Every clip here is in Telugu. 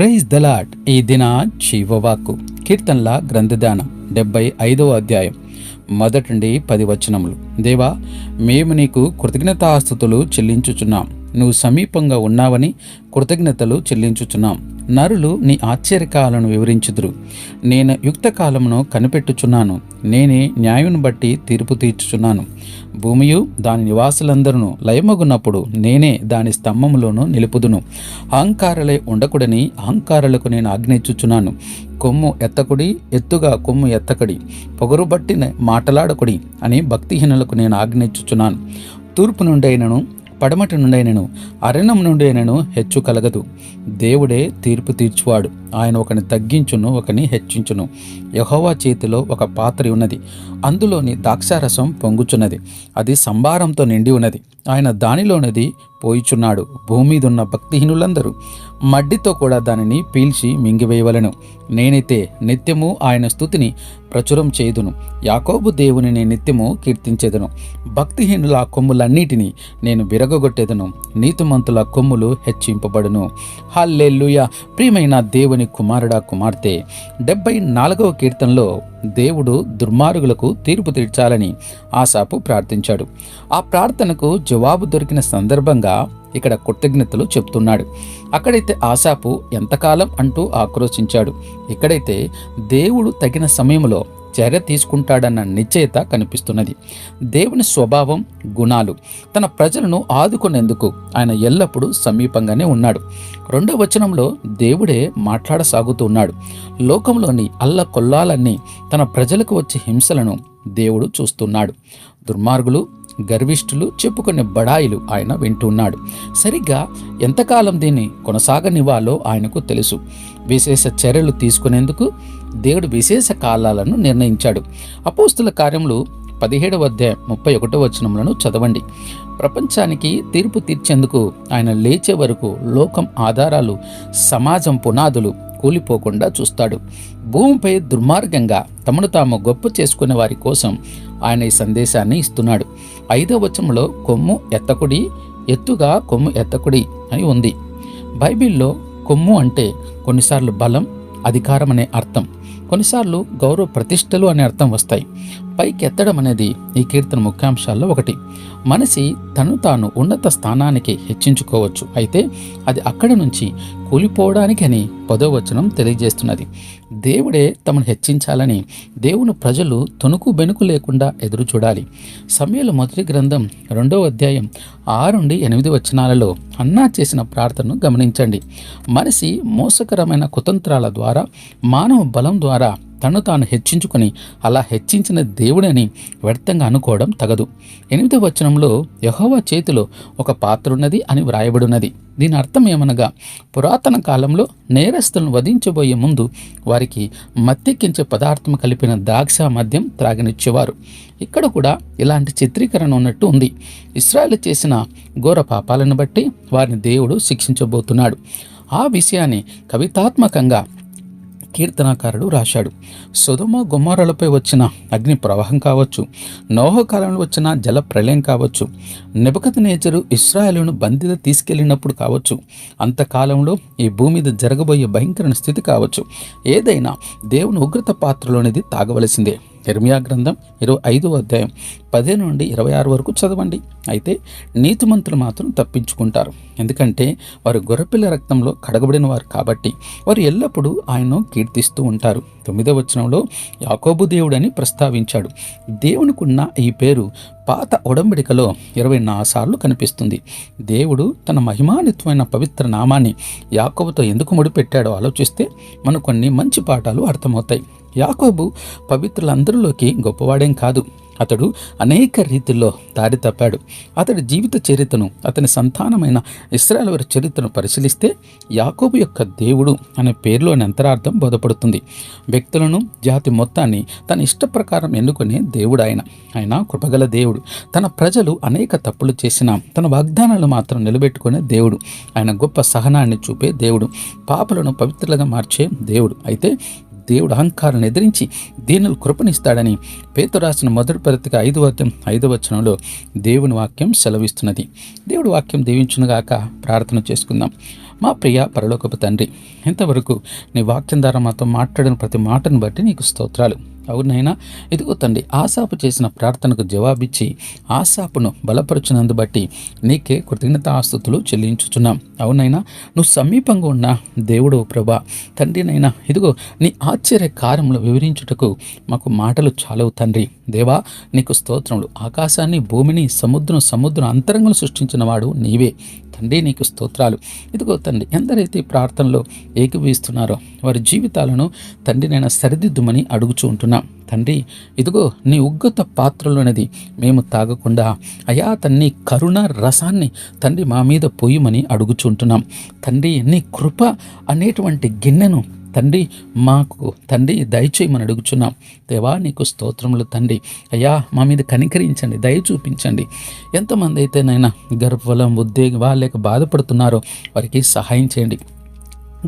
ప్రైజ్ దలాట్ ఈ దిన జీవవాక్కు. కీర్తనల గ్రంథదానం డెబ్బై ఐదవ అధ్యాయం. మొదటి నుండి పది వచనములు. దేవా మేము నీకు కృతజ్ఞతాస్తుతులు చెల్లించుచున్నాం. నువ్వు సమీపంగా ఉన్నావని కృతజ్ఞతలు చెల్లించుచున్నాం. నరులు నీ ఆశ్చర్యకాలను వివరించుదురు. నేను యుక్తకాలమును కనిపెట్టుచున్నాను. నేనే న్యాయం బట్టి తీర్పు తీర్చుచున్నాను. భూమియు దాని నివాసులందరూ లయమగున్నప్పుడు నేనే దాని స్తంభములోను నిలుపుదును. అహంకారలే ఉండకుడని అహంకారులకు నేను ఆజ్ఞయించుచున్నాను కొమ్ము ఎత్తకుడి ఎత్తుగా కొమ్ము ఎత్తకడి పొగరుబట్టిన మాటలాడకుడి అని భక్తిహీనులకు నేను ఆజ్ఞయించుచున్నాను తూర్పు నుండైనను పడమటి నుండైనను అరణ్యం నుండైనను హెచ్చు కలగదు. దేవుడే తీర్పు తీర్చువాడు. ఆయన ఒకని తగ్గించును ఒకని హెచ్చించును. యహోవా చేతిలో ఒక పాత్ర ఉన్నది. అందులోని ద్రాక్షారసం పొంగుచున్నది. అది సంభారంతో నిండి ఉన్నది. ఆయన దానిలోనిది పోయిచున్నాడు. భూమిదున్న భక్తిహీనులందరూ మడ్డితో కూడా దానిని పీల్చి మింగివేయవలను. నేనైతే నిత్యము ఆయన స్థుతిని ప్రచురం చేయుదును. యాకోబు దేవుని నేను నిత్యము కీర్తించేదను. భక్తిహీనుల కొమ్ములన్నిటినీ నేను విరగొట్టేదను నీతిమంతుల కొమ్ములు హెచ్చింపబడును. హల్లెల్లుయ ప్రియమైన దేవుని కుమారుడా కుమార్తె! డెబ్బై నాలుగవ కీర్తనలో దేవుడు దుర్మార్గులకు తీర్పు తీర్చాలని ఆశాపు ప్రార్థించాడు. ఆ ప్రార్థనకు జవాబు దొరికిన సందర్భంగా ఇక్కడ కృతజ్ఞతలు చెప్తున్నాడు. అక్కడైతే ఆశాపు ఎంతకాలం అంటూ ఆక్రోశించాడు. ఇక్కడైతే దేవుడు తగిన సమయంలో చర్య తీసుకుంటాడన్న నిశ్చయత కనిపిస్తున్నది. దేవుని స్వభావం గుణాలు. తన ప్రజలను ఆదుకునేందుకు ఆయన ఎల్లప్పుడూ సమీపంగానే ఉన్నాడు. రెండవ వచనంలో దేవుడే మాట్లాడసాగుతూ ఉన్నాడు. లోకంలోని అల్ల కొల్లాలన్నీ తన ప్రజలకు వచ్చే హింసలను దేవుడు చూస్తున్నాడు. దుర్మార్గులు గర్విష్ఠులు చెప్పుకునే బడాయిలు ఆయన వింటున్నాడు. సరిగ్గా ఎంతకాలం దీన్ని కొనసాగనివ్వాలో ఆయనకు తెలుసు. విశేష చర్యలు తీసుకునేందుకు దేవుడు విశేష కాలాలను నిర్ణయించాడు. అపోస్తుల కార్యములు పదిహేడవ అధ్యాయం ముప్పై ఒకటో వచనములను చదవండి. ప్రపంచానికి తీర్పు తీర్చేందుకు ఆయన లేచే వరకు లోకం ఆధారాలు సమాజం పునాదులు కూలిపోకుండా చూస్తాడు. భూమిపై దుర్మార్గంగా తమను తాము గొప్ప చేసుకునే వారి కోసం ఆయన ఈ సందేశాన్ని ఇస్తున్నాడు. ఐదవ వచనంలో కొమ్ము ఎత్తకుడి ఎత్తుగా కొమ్ము ఎత్తకుడి అని ఉంది. బైబిల్లో కొమ్ము అంటే కొన్నిసార్లు బలం అధికారం అనే అర్థం. కొన్నిసార్లు గౌరవ ప్రతిష్టలు అనే అర్థం వస్తాయి. పైకి ఎత్తడం అనేది ఈ కీర్తన ముఖ్యాంశాల్లో ఒకటి. మనిషి తను తాను ఉన్నత స్థానానికి హెచ్చించుకోవచ్చు. అయితే అది అక్కడ నుంచి కూలిపోవడానికి అని పదోవచనం తెలియజేస్తున్నది. దేవుడే తమను హెచ్చించాలని దేవుని ప్రజలు తొనుకు బెనుకు లేకుండా ఎదురు చూడాలి. సమయాల మొదటి గ్రంథం రెండవ అధ్యాయం ఆరు నుండి ఎనిమిది వచనాలలో అన్నా చేసిన ప్రార్థనను గమనించండి. మనిషి మోసకరమైన కుతంత్రాల ద్వారా మానవ బలం ద్వారా తను తాను హెచ్చించుకొని అలా హెచ్చించిన దేవుడని వ్యర్థంగా అనుకోవడం తగదు. ఎనిమిదవ వచనంలో యహోవా చేతిలో ఒక పాత్ర ఉన్నది అని వ్రాయబడినది. దీని అర్థం ఏమనగా పురాతన కాలంలో నేరస్తులను వధించబోయే ముందు వారికి మత్తెక్కించే పదార్థం కలిపిన ద్రాక్ష మద్యం త్రాగనిచ్చేవారు. ఇక్కడ కూడా ఇలాంటి చిత్రీకరణ ఉన్నట్టు ఉంది. ఇస్రాయల్ చేసిన ఘోర పాపాలను బట్టి వారిని దేవుడు శిక్షించబోతున్నాడు. ఆ విషయాన్ని కవితాత్మకంగా కీర్తనాకారుడు రాశాడు. సుధమ గుమ్మారాలపై వచ్చిన అగ్ని ప్రవాహం కావచ్చు నోహ కాలంలో వచ్చిన జల ప్రళయం కావచ్చు నిబకత నేచరు ఇస్రాయలును బందీగా తీసుకెళ్ళినప్పుడు కావచ్చు అంతకాలంలో ఈ భూమి మీద జరగబోయే భయంకర స్థితి కావచ్చు. ఏదైనా దేవుని ఉగ్రత పాత్రలోనిది తాగవలసిందే. నిర్మయా గ్రంథం ఇరవై ఐదో అధ్యాయం పదే నుండి ఇరవై ఆరు వరకు చదవండి. అయితే నీతిమంతులు మాత్రం తప్పించుకుంటారు. ఎందుకంటే వారు గొర్రెపిల్ల రక్తంలో కడగబడిన వారు కాబట్టి వారు ఎల్లప్పుడూ ఆయన్ను కీర్తిస్తూ ఉంటారు. తొమ్మిదవ వచనంలో యాకోబు దేవుడని ప్రస్తావించాడు. దేవునికున్న ఈ పేరు పాత ఒడంబడికలో ఇరవై నాలుగు సార్లు కనిపిస్తుంది. దేవుడు తన మహిమానిత్వమైన పవిత్ర నామాన్ని యాకోబుతో ఎందుకు ముడిపెట్టాడో ఆలోచిస్తే మనకు కొన్ని మంచి పాఠాలు అర్థమవుతాయి. యాకోబు పవిత్రులందరిలోకి గొప్పవాడేం కాదు. అతడు అనేక రీతిల్లో దారి తప్పాడు. అతడి జీవిత చరిత్రను అతని సంతానమైన ఇస్రాయల్ వారి చరిత్రను పరిశీలిస్తే యాకోబు యొక్క దేవుడు అనే పేరులోని అంతరార్థం బోధపడుతుంది. వ్యక్తులను జాతి మొత్తాన్ని తన ఇష్ట ప్రకారం ఎన్నుకునే దేవుడు ఆయన. ఆయన కృపగల దేవుడు. తన ప్రజలు అనేక తప్పులు చేసినా తన వాగ్దానాలు మాత్రం నిలబెట్టుకునే దేవుడు. ఆయన గొప్ప సహనాన్ని చూపే దేవుడు. పాపలను పవిత్రలుగా మార్చే దేవుడు. అయితే దేవుడు అహంకారాన్ని ఎదిరించి దీనులు కృపనిస్తాడని పేతు రాసిన మొదటి పరితిక ఐదు అధ్యాయం ఐదు వచనంలో దేవుని వాక్యం సెలవిస్తున్నది. దేవుడి వాక్యం దీవించునుగాక ప్రార్థన చేసుకుందాం. మా ప్రియ పరలోకపు తండ్రి ఇంతవరకు నీ వాక్యం ద్వారా మాతో మాట్లాడిన ప్రతి మాటను బట్టి నీకు స్తోత్రాలు. అవునైనా ఇదిగో తండ్రి ఆశాపు చేసిన ప్రార్థనకు జవాబిచ్చి ఆశాపును బలపరుచినందు బట్టి నీకే కృతజ్ఞత ఆస్తుతులు చెల్లించుచున్నాం అవునైనా నువ్వు సమీపంగా ఉన్న దేవుడు ప్రభా తండ్రినైనా ఇదిగో నీ ఆశ్చర్య కార్యములు వివరించుటకు మాకు మాటలు చాలవు తండ్రి. దేవా నీకు స్తోత్రములు. ఆకాశాన్ని భూమిని సముద్రం సముద్రం అంతరంగం సృష్టించిన వాడు నీవే. తండ్రి నీకు స్తోత్రాలు. ఇదిగో తండ్రి ఎందరైతే ప్రార్థనలో ఏకీవిస్తున్నారో వారి జీవితాలను తండ్రి నేను సరిదిద్దుమని అడుగుచూ ఉంటున్నాం. తండ్రి ఇదిగో నీ ఉగ్గత పాత్రలోనిది మేము తాగకుండా అయా తన్ని కరుణ రసాన్ని తండ్రి మా మీద పోయమని అడుగుచుంటున్నాం తండ్రి నీ కృప అనేటువంటి గిన్నెను తండ్రి మాకు తండ్రి దయచేయమని అడుగుచున్నాం. దేవా నీకు స్తోత్రములు తండ్రి. అయ్యా మా మీద కనికరించండి దయ చూపించండి. ఎంతమంది అయితే నైనా గర్భఫలం ఉద్వేగం వాళ్ళకి బాధపడుతున్నారో వారికి సహాయం చేయండి.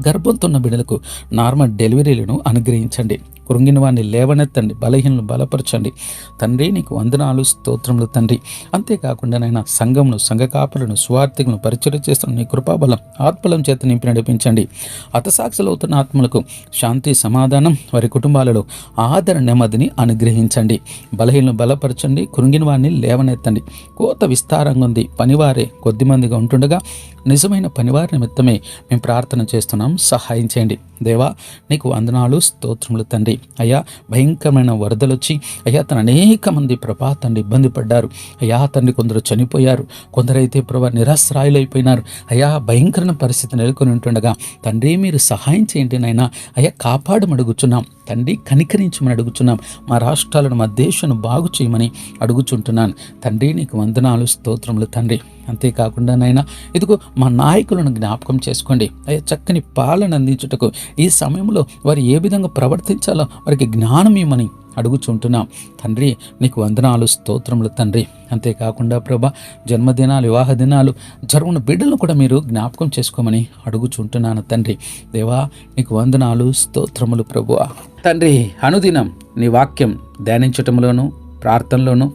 గర్భంతున్న బిడ్డలకు నార్మల్ డెలివరీలను అనుగ్రహించండి. కృంగిన వారిని లేవనెత్తండి. బలహీనలు బలపరచండి. తండ్రి నీకు వందనాలు స్తోత్రములు తండ్రి. అంతేకాకుండా నైనా సంఘమును సంఘ కాపులను స్వార్థికులను పరిచయం చేస్తున్న నీ కృపాబలం ఆత్మలం చేత నింపి నడిపించండి. అవుతున్న ఆత్మలకు శాంతి సమాధానం వారి కుటుంబాలలో ఆదర నెమ్మదిని అనుగ్రహించండి. బలహీనలు బలపరచండి. కృంగిన వారిని లేవనెత్తండి. కోత విస్తారంగా ఉంది. పనివారే కొద్దిమందిగా ఉంటుండగా నిజమైన పనివారి నిమిత్తమే మేము ప్రార్థన చేస్తున్నాం. సహాయం చేయండి. దేవా నీకు వందనాలు స్తోత్రములు తండ్రి. అయ్యా భయంకరమైన వరదలు వచ్చి అయ్యా తన అనేక మంది ప్రభా తండ్రి ఇబ్బంది పడ్డారు. అయ్యా తండ్రి కొందరు చనిపోయారు. కొందరైతే ప్రభా నిరాశ్రాయులైపోయినారు. అయ్యా భయంకరమైన పరిస్థితి నెలకొని ఉంటుండగా తండ్రి మీరు సహాయం చేయండి నాయన. అయ్యా కాపాడమడుగుచున్నాం తండ్రి కనికరించమని అడుగుచున్నాం. మా రాష్ట్రాలను మా దేశాన్ని బాగు చేయమని అడుగుచుంటున్నాను. తండ్రి నీకు వందనాలు స్తోత్రములు తండ్రి. అంతేకాకుండా నాయన ఇదిగో మా నాయకులను జ్ఞాపకం చేసుకోండి. అయ్యా చక్కని పాలన అందించుటకు ఈ సమయంలో వారు ఏ విధంగా ప్రవర్తించాలో వారికి జ్ఞానం ఇవ్వమని అడుగుచుంటున్నాం. తండ్రి నీకు వందనాలు స్తోత్రములు తండ్రి. అంతేకాకుండా ప్రభ జన్మదినాలు వివాహ దినాలు జరుగున బిడ్డలను కూడా మీరు జ్ఞాపకం చేసుకోమని అడుగుచుంటున్నాను తండ్రి. దేవా నీకు వందనాలు స్తోత్రములు ప్రభు తండ్రి అనుదినం నీ వాక్యం ధ్యానించటంలోనూ ప్రార్థనలోనూ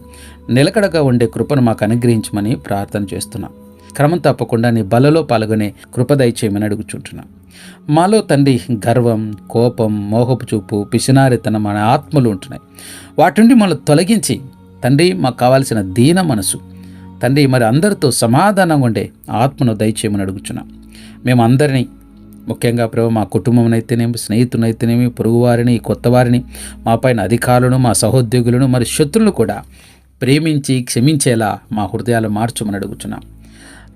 నిలకడగా ఉండే కృపను మాకు అనుగ్రహించమని ప్రార్థన చేస్తున్నాం. క్రమం తప్పకుండా నీ బలలో పాల్గొనే కృప దయచేయమని అడుగుచుంటున్నాం. మాలో తండ్రి గర్వం కోపం మోహపు చూపు పిసినారితనం మన ఆత్మలు ఉంటున్నాయి. వాటి నుండి మనం తొలగించి తండ్రి మాకు కావాల్సిన దీన మనసు. తండ్రి మరి అందరితో సమాధానంగా ఉండే ఆత్మను దయచేయమని అడుగుచున్నాం. మేము అందరినీ ముఖ్యంగా ప్రభు మా కుటుంబంనైతేనేమి స్నేహితునైతేనేమి పొరుగువారిని కొత్త వారిని మా పైన అధికారులను మా సహోద్యోగులను మరి శత్రులను కూడా ప్రేమించి క్షమించేలా మా హృదయాలు మార్చమని అడుగుచున్నాం.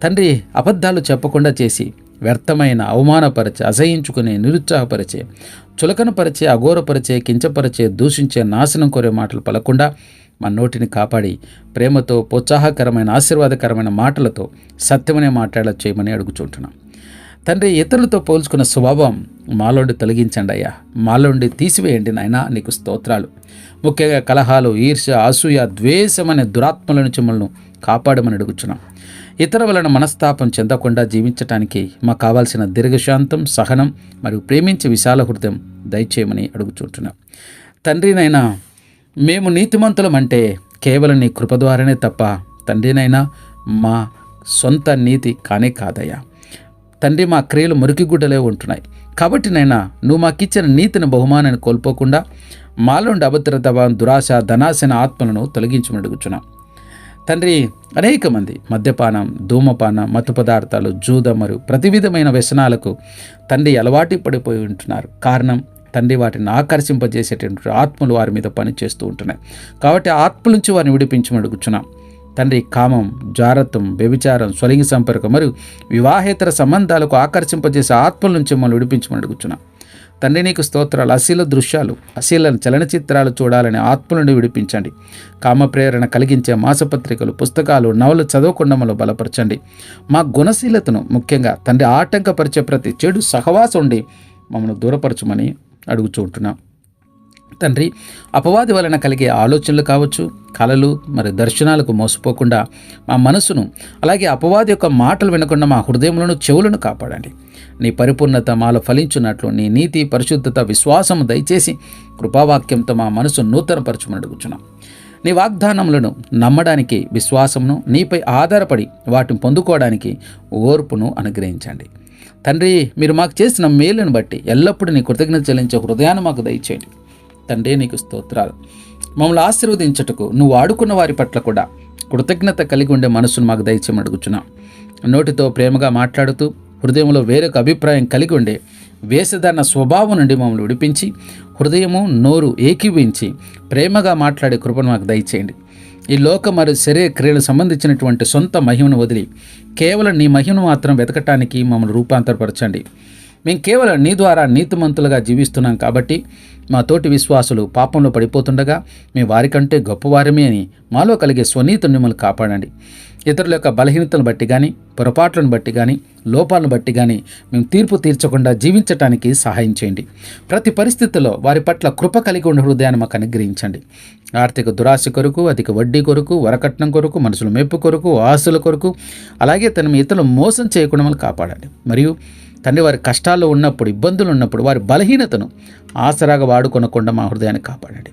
తండ్రి అబద్ధాలు చెప్పకుండా చేసి వ్యర్థమైన అవమానపరిచే అసహించుకునే నిరుత్సాహపరిచే చులకనపరిచే అఘోరపరిచే కించపరిచే దూషించే నాశనం కోరే మాటలు పలకుండా మా నోటిని కాపాడి ప్రేమతో ప్రోత్సాహకరమైన ఆశీర్వాదకరమైన మాటలతో సత్యమనే మాట్లాడ చేయమని అడుగుచుంటున్నాం. తండ్రి ఇతరులతో పోల్చుకున్న స్వభావం మాలోండి తొలగించండి అయ్యా. మాలోండి తీసివేయండి నాయన నీకు స్తోత్రాలు. ముఖ్యంగా కలహాలు ఈర్ష అసూయ ద్వేషం అనే దురాత్మల నుంచి మనల్ని కాపాడమని అడుగుచున్నాం. ఇతర వలన మనస్తాపం చెందకుండా జీవించటానికి మాకు కావాల్సిన దీర్ఘశాంతం సహనం మరియు ప్రేమించే విశాల హృదయం దయచేయమని అడుగుచుంటున్నాం. తండ్రినైనా మేము నీతిమంతులం అంటే కేవలం నీ కృప ద్వారానే తప్ప తండ్రినైనా మా సొంత నీతి కానే కాదయ్యా. తండ్రి మా క్రియలు మురికిగుడ్డలే ఉంటున్నాయి. కాబట్టి నైనా నువ్వు మాకిచ్చిన నీతిని బహుమానాన్ని కోల్పోకుండా మాలోండి అభద్రత దురాశ ధనాశన ఆత్మలను తొలగించమని అడుగుచున్నాం. తండ్రి అనేక మంది మద్యపానం ధూమపానం మత్తు పదార్థాలు జూద మరియు ప్రతి విధమైన వ్యసనాలకు తండ్రి అలవాటు పడిపోయి ఉంటున్నారు. కారణం తండ్రి వాటిని ఆకర్షింపజేసేటటువంటి ఆత్మలు వారి మీద పనిచేస్తూ ఉంటున్నాయి. కాబట్టి ఆత్మ నుంచి వారిని విడిపించమని అడుగుచున్నాం. తండ్రి కామం జారత్వం వ్యభిచారం స్వలింగ సంపర్కం మరియు వివాహేతర సంబంధాలకు ఆకర్షింపజేసే ఆత్మల నుంచి మమ్మల్ని విడిపించమని అడుగుచున్నాం. తండ్రి నీకు స్తోత్రాలు అశీల దృశ్యాలు అశీల చలనచిత్రాలు చూడాలని ఆత్మలను విడిపించండి. కామప్రేరణ కలిగించే మాసపత్రికలు పుస్తకాలు నవలు చదవకుండమలు బలపరచండి. మా గుణశీలతను ముఖ్యంగా తండ్రి ఆటంకపరిచే ప్రతి చెడు సహవాసం ఉండి మమ్మల్ని దూరపరచమని అడుగుచుంటున్నాం తండ్రి అపవాది వలన కలిగే ఆలోచనలు కావచ్చు కళలు మరి దర్శనాలకు మోసపోకుండా మా మనసును అలాగే అపవాది యొక్క మాటలు వినకుండా మా హృదయములను చెవులను కాపాడండి. నీ పరిపూర్ణత మాలో ఫలించున్నట్లు నీ నీతి పరిశుద్ధత విశ్వాసము దయచేసి కృపావాక్యంతో మా మనసు నూతనపరచమని అడుగుచున్నాం. నీ వాగ్దానములను నమ్మడానికి విశ్వాసమును నీపై ఆధారపడి వాటిని పొందుకోవడానికి ఓర్పును అనుగ్రహించండి. తండ్రి మీరు మాకు చేసిన మేలును బట్టి ఎల్లప్పుడూ నీ కృతజ్ఞత చెల్లించే హృదయాన్ని మాకు దయచేయండి. తండ్రి నీకు స్తోత్రాలు. మమ్మల్ని ఆశీర్వదించటకు నువ్వు ఆడుకున్న వారి పట్ల కూడా కృతజ్ఞత కలిగి ఉండే మనసును మాకు దయచేయమని నోటితో ప్రేమగా మాట్లాడుతూ హృదయంలో వేరొక అభిప్రాయం కలిగి ఉండే వేషధారణ స్వభావం నుండి మమ్మల్ని విడిపించి హృదయము నోరు ఏకీవించి ప్రేమగా మాట్లాడే కృపను మాకు దయచేయండి. ఈ లోక మరియు శరీర క్రియలకు సంబంధించినటువంటి సొంత మహిమను వదిలి కేవలం నీ మహిమను మాత్రం వెతకటానికి మమ్మల్ని రూపాంతరపరచండి. మేము కేవలం నీ ద్వారా నీతిమంతులుగా జీవిస్తున్నాం కాబట్టి మా తోటి విశ్వాసులు పాపంలో పడిపోతుండగా మేము వారికంటే గొప్పవారమే అని మాలో కలిగే స్వనీతిని మిమ్మల్ని కాపాడండి. ఇతరుల యొక్క బలహీనతను బట్టి కానీ పొరపాట్లను బట్టి కానీ లోపాలను బట్టి కానీ మేము తీర్పు తీర్చకుండా జీవించటానికి సహాయం చేయండి. ప్రతి పరిస్థితుల్లో వారి పట్ల కృప కలిగి ఉండే హృదయాన్ని మాకు అనుగ్రహించండి. ఆర్థిక దురాశ కొరకు అధిక వడ్డీ కొరకు వరకట్నం కొరకు మనుషుల మెప్పు కొరకు ఆస్తుల కొరకు అలాగే తన ఇతరులు మోసం చేయకుండా మమ్మల్ని కాపాడండి. మరియు తండ్రి వారి కష్టాల్లో ఉన్నప్పుడు ఇబ్బందులు ఉన్నప్పుడు వారి బలహీనతను ఆసరాగా వాడుకొనకుండా మా హృదయాన్ని కాపాడండి.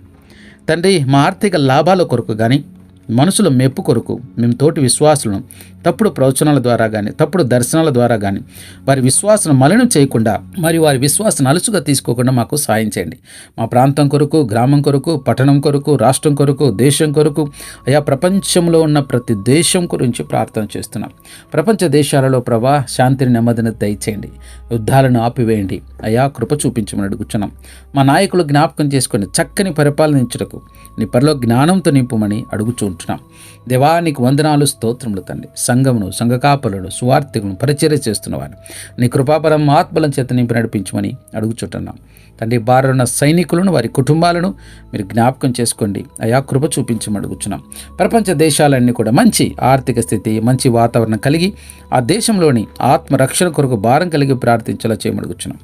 తండ్రి మా ఆర్థిక లాభాల కొరకు కానీ మనుషుల మెప్పు కొరకు మేము తోటి విశ్వాసులను తప్పుడు ప్రవచనాల ద్వారా కానీ తప్పుడు దర్శనాల ద్వారా కానీ వారి విశ్వాసం మలినం చేయకుండా మరి వారి విశ్వాసం అలుసుగా తీసుకోకుండా మాకు సాయం చేయండి. మా ప్రాంతం కొరకు గ్రామం కొరకు పట్టణం కొరకు రాష్ట్రం కొరకు దేశం కొరకు అయా ప్రపంచంలో ఉన్న ప్రతి దేశం గురించి ప్రార్థన చేస్తున్నాం. ప్రపంచ దేశాలలో ప్రభా శాంతిని నెమ్మదిని దయచేయండి. యుద్ధాలను ఆపివేయండి. అయా కృప చూపించమని అడుగుచున్నాం. మా నాయకులు జ్ఞాపకం చేసుకొని చక్కని పరిపాలనించుటకు నీ పరిలో జ్ఞానంతో నింపమని అడుగుచూ దేవా దేవానికి వందనాలు స్తోత్రములు తండ్రి. సంఘమును సంఘ కాపలను సువార్థికులను పరిచర్య చేస్తున్నవారు నీ కృపాపరం ఆత్మలను చేత నింపి నడిపించమని అడుగుచుంటున్నాం. తండ్రి బారున్న సైనికులను వారి కుటుంబాలను మీరు జ్ఞాపకం చేసుకోండి. అయా కృప చూపించమని అడుగుచున్నాం. ప్రపంచ దేశాలన్నీ కూడా మంచి ఆర్థిక స్థితి మంచి వాతావరణం కలిగి ఆ దేశంలోని ఆత్మరక్షణ కొరకు భారం కలిగి ప్రార్థించేలా చేయమడుగుచున్నాం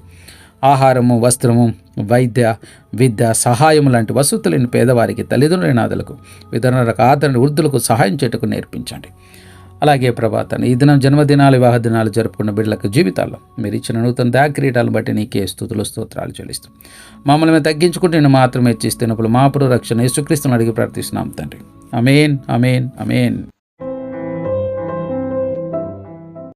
ఆహారము వస్త్రము వైద్య విద్య సహాయం లాంటి వసతులను పేదవారికి తల్లిదండ్రుల నాదులకు విధులకు ఆదరణ వృద్ధులకు సహాయం చేయటకు నేర్పించండి. అలాగే ప్రభాతాన్ని ఈ దినం జన్మదినాలు వివాహ దినాలు జరుపుకున్న బిడ్డలకు జీవితాల్లో మీరు ఇచ్చిన నూతన దాక్రీటాలను బట్టి నీకే స్థుతులు స్తోత్రాలు చెల్లిస్తాం మమ్మల్ని మేము తగ్గించుకుంటే నేను మాత్రమే ఇచ్చిస్తున్నప్పుడు మా పురు రక్షణ యేసుక్రీస్తుని అడిగి ప్రార్థిస్తున్నాం తండ్రి. అమేన్ అమేన్ అమేన్